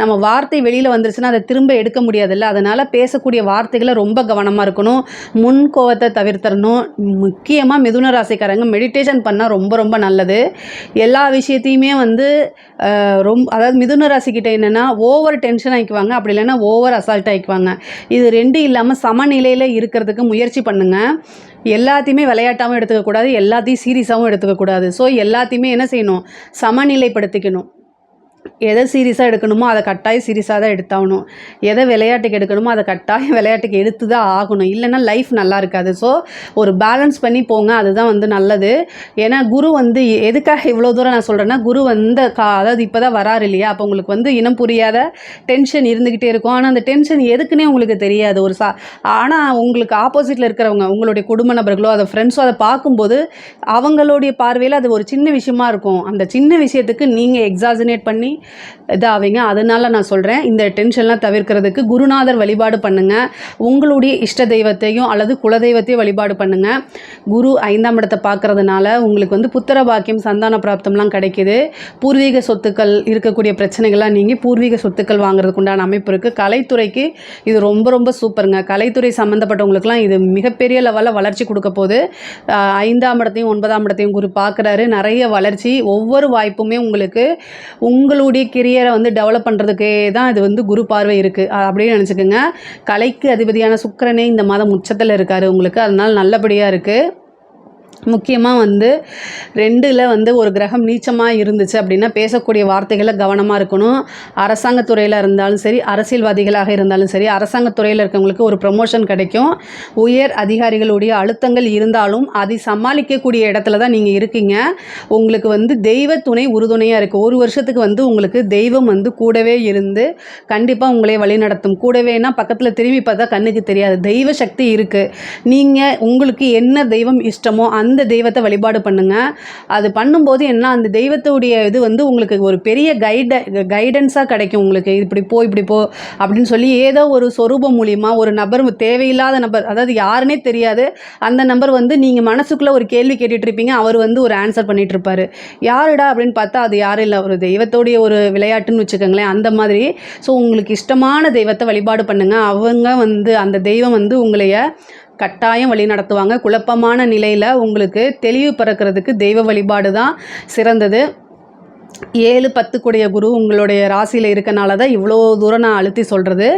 நம்ம வார்த்தை வெளியில் வந்துருச்சுன்னா அதை திரும்ப எடுக்க முடியாதுல்ல. அதனால் பேசக்கூடிய வார்த்தைகளை ரொம்ப கவனமாக இருக்கணும். முன் கோவத்தை தவிர்த்தரணும். முக்கியமாக மிதுன ராசிக்காரங்க மெடிடேஷன் பண்ணால் ரொம்ப ரொம்ப நல்லது. எல்லா விஷயத்தையுமே வந்து ரொம்ப அதாவது மிதுன ராசிக்கிட்ட என்னென்னா ஓவர் டென்ஷன் ஆகிக்குவாங்க அப்படி இல்லைன்னா ஓவர் அசால்ட் ஆகிக்குவாங்க இது ரெண்டு இல்லாமல் சமநிலையில் இருக்கிறதுக்கு முயற்சி பண்ணுங்கள் எல்லாத்தையுமே விளையாட்டாகவும் எடுத்துக்கக்கூடாது. எல்லாத்தையும் சீரியஸாகவும் எடுத்துக்கக்கூடாது. ஸோ எல்லாத்தையுமே என்ன செய்யணும்? சமநிலைப்படுத்திக்கணும். எதை சீரியஸாக எடுக்கணுமோ அதை கட்டாயம் சீரியஸாக தான் எடுத்தாகணும். எதை விளையாட்டுக்கு எடுக்கணுமோ அதை கட்டாயம் விளையாட்டுக்கு எடுத்து தான் ஆகணும். இல்லைன்னா லைஃப் நல்லா இருக்காது. ஸோ ஒரு பேலன்ஸ் பண்ணி போங்க. அதுதான் வந்து நல்லது. ஏன்னா குரு வந்து எதுக்காக இவ்வளோ தூரம் நான் சொல்கிறேன்னா குரு வந்த கா அதாவது இப்போ தான் வராரு இல்லையா? அப்போ உங்களுக்கு வந்து இனம் புரியாத டென்ஷன் இருந்துக்கிட்டே இருக்கும். ஆனால் அந்த டென்ஷன் எதுக்குன்னே உங்களுக்கு தெரியாது. ஒரு சா ஆனால் உங்களுக்கு ஆப்போசிட்டில் இருக்கிறவங்க உங்களுடைய குடும்ப நபர்களோ அதை ஃப்ரெண்ட்ஸோ அதை பார்க்கும்போது அவங்களுடைய பார்வையில் அது ஒரு சின்ன விஷயமா இருக்கும். அந்த சின்ன விஷயத்துக்கு நீங்கள் எக்ஸாசினேட் பண்ணி இதாவீங்க. அதனால் நான் சொல்கிறேன் இந்த டென்ஷன்லாம் தவிர்க்கிறதுக்கு குருநாதர் வழிபாடு பண்ணுங்கள் உங்களுடைய இஷ்ட தெய்வத்தையும் அல்லது குலதெய்வத்தையும் வழிபாடு பண்ணுங்கள் குரு ஐந்தாம் இடத்தை பார்க்கறதுனால உங்களுக்கு வந்து புத்திர பாக்கியம் சந்தான பிராப்தம்லாம் கிடைக்குது. பூர்வீக சொத்துக்கள் இருக்கக்கூடிய பிரச்சனைகள்லாம் நீங்கள் பூர்வீக சொத்துக்கள் வாங்குறதுக்கு உண்டான அமைப்பு இருக்குது கலைத்துறைக்கு இது ரொம்ப ரொம்ப சூப்பருங்க. கலைத்துறை சம்மந்தப்பட்டவங்களுக்குலாம் இது மிகப்பெரிய லெவலில் வளர்ச்சி கொடுக்க போது ஐந்தாம் இடத்தையும் ஒன்பதாம் இடத்தையும் குரு பார்க்குறாரு. நிறைய வளர்ச்சி ஒவ்வொரு வாய்ப்புமே உங்களுக்கு. உங்களுடைய உங்களுடைய கெரியரை வந்து டெவலப் பண்ணுறதுக்கே தான் இது வந்து குரு பார்வை இருக்குது அப்படின்னு நினச்சிக்கோங்க. கலைக்கு அதிபதியான சுக்கரனே இந்த மாதம் உச்சத்தில் இருக்கார் உங்களுக்கு. அதனால் நல்லபடியாக இருக்குது முக்கியமாக வந்து ரெண்டில் வந்து ஒரு கிரகம் நீச்சமாக இருந்துச்சு அப்படின்னா பேசக்கூடிய வார்த்தைகளை கவனமாக இருக்கணும். அரசாங்கத்துறையில் இருந்தாலும் சரி அரசியல்வாதிகளாக இருந்தாலும் சரி அரசாங்கத்துறையில் இருக்கவங்களுக்கு ஒரு ப்ரமோஷன் கிடைக்கும். உயர் அதிகாரிகளுடைய அழுத்தங்கள் இருந்தாலும் அதை சமாளிக்கக்கூடிய இடத்துல தான் நீங்கள் இருக்கீங்க. உங்களுக்கு வந்து தெய்வ துணை உறுதுணையாக இருக்குது ஒரு வருஷத்துக்கு வந்து உங்களுக்கு தெய்வம் வந்து கூடவே இருந்து கண்டிப்பாக உங்களை வழிநடத்தும். கூடவேனா பக்கத்தில் திரும்பி பார்த்தா கண்ணுக்கு தெரியாது. தெய்வ சக்தி இருக்குது நீங்கள் உங்களுக்கு என்ன தெய்வம் இஷ்டமோ அந்த தெய்வத்தை வழிபாடு பண்ணுங்க. அது பண்ணும்போது என்ன அந்த தெய்வத்துடைய இது வந்து உங்களுக்கு ஒரு பெரிய கைட கைடன்ஸாக கிடைக்கும் உங்களுக்கு. இப்படி போ இப்படி போ அப்படின்னு சொல்லி ஏதோ ஒரு சொரூபம் மூலியமாக ஒரு நபர் தேவையில்லாத நபர் அதாவது யாருன்னே தெரியாது அந்த நபர் வந்து நீங்கள் மனசுக்குள்ளே ஒரு கேள்வி கேட்டுட்ருப்பீங்க அவர் வந்து ஒரு ஆன்சர் பண்ணிகிட்டு இருப்பார். யாருடா அப்படின்னு பார்த்தா அது யாரும் இல்லை. ஒரு தெய்வத்தோடைய ஒரு விளையாட்டுன்னு வச்சுக்கோங்களேன் அந்த மாதிரி. ஸோ உங்களுக்கு இஷ்டமான தெய்வத்தை வழிபாடு பண்ணுங்கள் அவங்க வந்து அந்த தெய்வம் வந்து உங்களைய கட்டாயம் வழி நடத்துவாங்க. குழப்பமான நிலையில் உங்களுக்கு தெளிவு பிறக்கிறதுக்கு தெய்வ வழிபாடு தான் சிறந்தது. ஏழு பத்துக்குடைய குரு உங்களுடைய ராசியில் இருக்கனால தான் இவ்வளோ தூரம் நான் அழுத்தி சொல்கிறது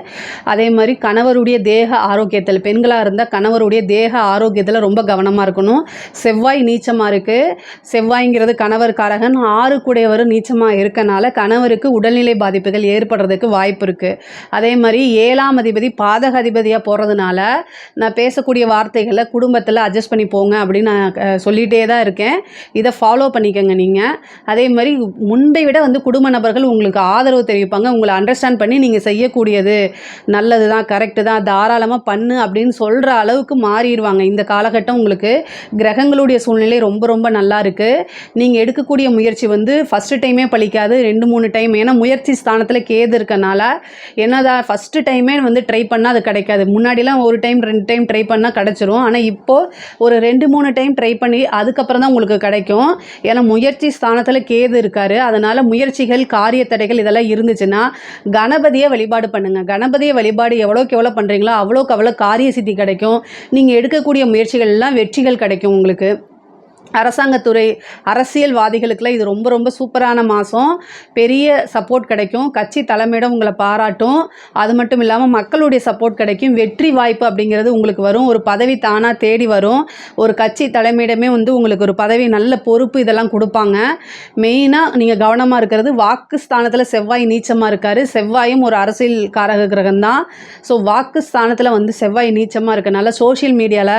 அதே மாதிரி கணவருடைய தேக ஆரோக்கியத்தில் பெண்களாக இருந்தால் கணவருடைய தேக ஆரோக்கியத்தில் ரொம்ப கவனமாக இருக்கணும். செவ்வாய் நீச்சமாக இருக்குது செவ்வாய்ங்கிறது கணவர் காரகன். ஆறு கூடையவர் நீச்சமாக இருக்கனால கணவருக்கு உடல்நிலை பாதிப்புகள் ஏற்படுறதுக்கு வாய்ப்பு இருக்குது அதே மாதிரி ஏழாம் அதிபதி பாதக அதிபதியாக போகிறதுனால நான் பேசக்கூடிய வார்த்தைகளை குடும்பத்தில் அட்ஜஸ்ட் பண்ணி போங்க அப்படின்னு நான் சொல்லிகிட்டே தான் இருக்கேன். இதை ஃபாலோ பண்ணிக்கோங்க நீங்கள் அதே மாதிரி முன்பை விட வந்து குடும்ப நபர்கள் உங்களுக்கு ஆதரவு தெரிவிப்பாங்க. உங்களை அண்டர்ஸ்டாண்ட் பண்ணி நீங்கள் செய்யக்கூடியது நல்லது தான் கரெக்டு தான் தாராளமாக பண்ணு அப்படின்னு சொல்கிற அளவுக்கு மாறிடுவாங்க. இந்த காலகட்டம் உங்களுக்கு கிரகங்களுடைய சூழ்நிலை ரொம்ப ரொம்ப நல்லா இருக்குது நீங்கள் எடுக்கக்கூடிய முயற்சி வந்து ஃபஸ்ட்டு டைமே பழிக்காது ரெண்டு மூணு டைம் ஏன்னா முயற்சி ஸ்தானத்தில் கேது இருக்கனால என்னதான் ஃபஸ்ட்டு டைமே வந்து ட்ரை பண்ணால் அது கிடைக்காது. முன்னாடிலாம் ஒரு டைம் ரெண்டு டைம் ட்ரை பண்ணால் கிடச்சிரும். ஆனால் இப்போது ஒரு ரெண்டு மூணு டைம் ட்ரை பண்ணி அதுக்கப்புறம் தான் உங்களுக்கு கிடைக்கும். ஏன்னா முயற்சி ஸ்தானத்தில் கேது இருக்கார். அதனால் முயற்சிகள் காரிய தடைகள் இதெல்லாம் இருந்துச்சுன்னா கணபதியை வழிபாடு பண்ணுங்க. கணபதியை வழிபாடு எவ்வளோக்கு எவ்வளோ பண்ணுறீங்களோ அவ்வளோக்கு அவ்வளோ காரிய சித்தி கிடைக்கும். நீங்கள் எடுக்கக்கூடிய முயற்சிகள் எல்லாம் வெற்றிகள் கிடைக்கும் உங்களுக்கு. அரசாங்கத்துறை அரசியல்வாதிகளுக்கெல்லாம் இது ரொம்ப ரொம்ப சூப்பரான மாதம் பெரிய சப்போர்ட் கிடைக்கும். கட்சி தலைமையிடம் உங்களை பாராட்டும். அது மட்டும் இல்லாமல் மக்களுடைய சப்போர்ட் கிடைக்கும். வெற்றி வாய்ப்பு அப்படிங்கிறது உங்களுக்கு வரும். ஒரு பதவி தானாக தேடி வரும். ஒரு கட்சி தலைமையிடமே வந்து உங்களுக்கு ஒரு பதவி நல்ல பொறுப்பு இதெல்லாம் கொடுப்பாங்க. மெயினாக நீங்கள் கவனமாக இருக்கிறது வாக்கு ஸ்தானத்தில் செவ்வாய் நீச்சமாக இருக்கார். செவ்வாயும் ஒரு அரசியல் காரக கிரகம் தான். ஸோ வாக்கு ஸ்தானத்தில் வந்து செவ்வாய் நீச்சமாக இருக்கனால சோஷியல் மீடியாவில்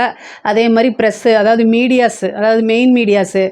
அதே மாதிரி ப்ரெஸ்ஸு அதாவது மீடியாஸு அதாவது மெயின் மீடியாஸு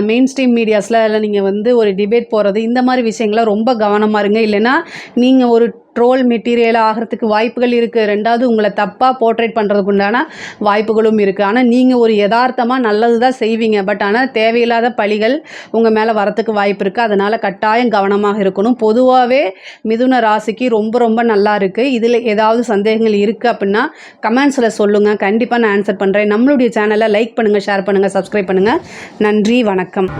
மெயின் ஸ்ட்ரீம் மீடியாஸில் இல்லை நீங்கள் வந்து ஒரு டிபேட் போகிறது இந்த மாதிரி விஷயங்கள ரொம்ப கவனமாக இருங்க. இல்லைன்னா நீங்கள் ஒரு ட்ரோல் மெட்டீரியல் ஆகிறதுக்கு வாய்ப்புகள் இருக்குது ரெண்டாவது உங்களை தப்பாக போர்ட்ரேட் பண்ணுறதுக்கு உண்டான வாய்ப்புகளும் இருக்குது ஆனால் நீங்கள் ஒரு யதார்த்தமாக நல்லது தான் செய்வீங்க. பட் ஆனால் தேவையில்லாத பழிகள் உங்கள் மேலே வரத்துக்கு வாய்ப்பு இருக்குது அதனால் கட்டாயம் கவனமாக இருக்கணும். பொதுவாகவே மிதுன ராசிக்கு ரொம்ப ரொம்ப நல்லா இருக்குது இதில் ஏதாவது சந்தேகங்கள் இருக்குது அப்படின்னா கமெண்ட்ஸில் சொல்லுங்கள் கண்டிப்பாக நான் ஆன்சர் பண்ணுறேன் நம்மளுடைய சேனலை லைக் பண்ணுங்கள் ஷேர் பண்ணுங்கள் சப்ஸ்கிரைப் பண்ணுங்கள் நன்றி வணக்கம்.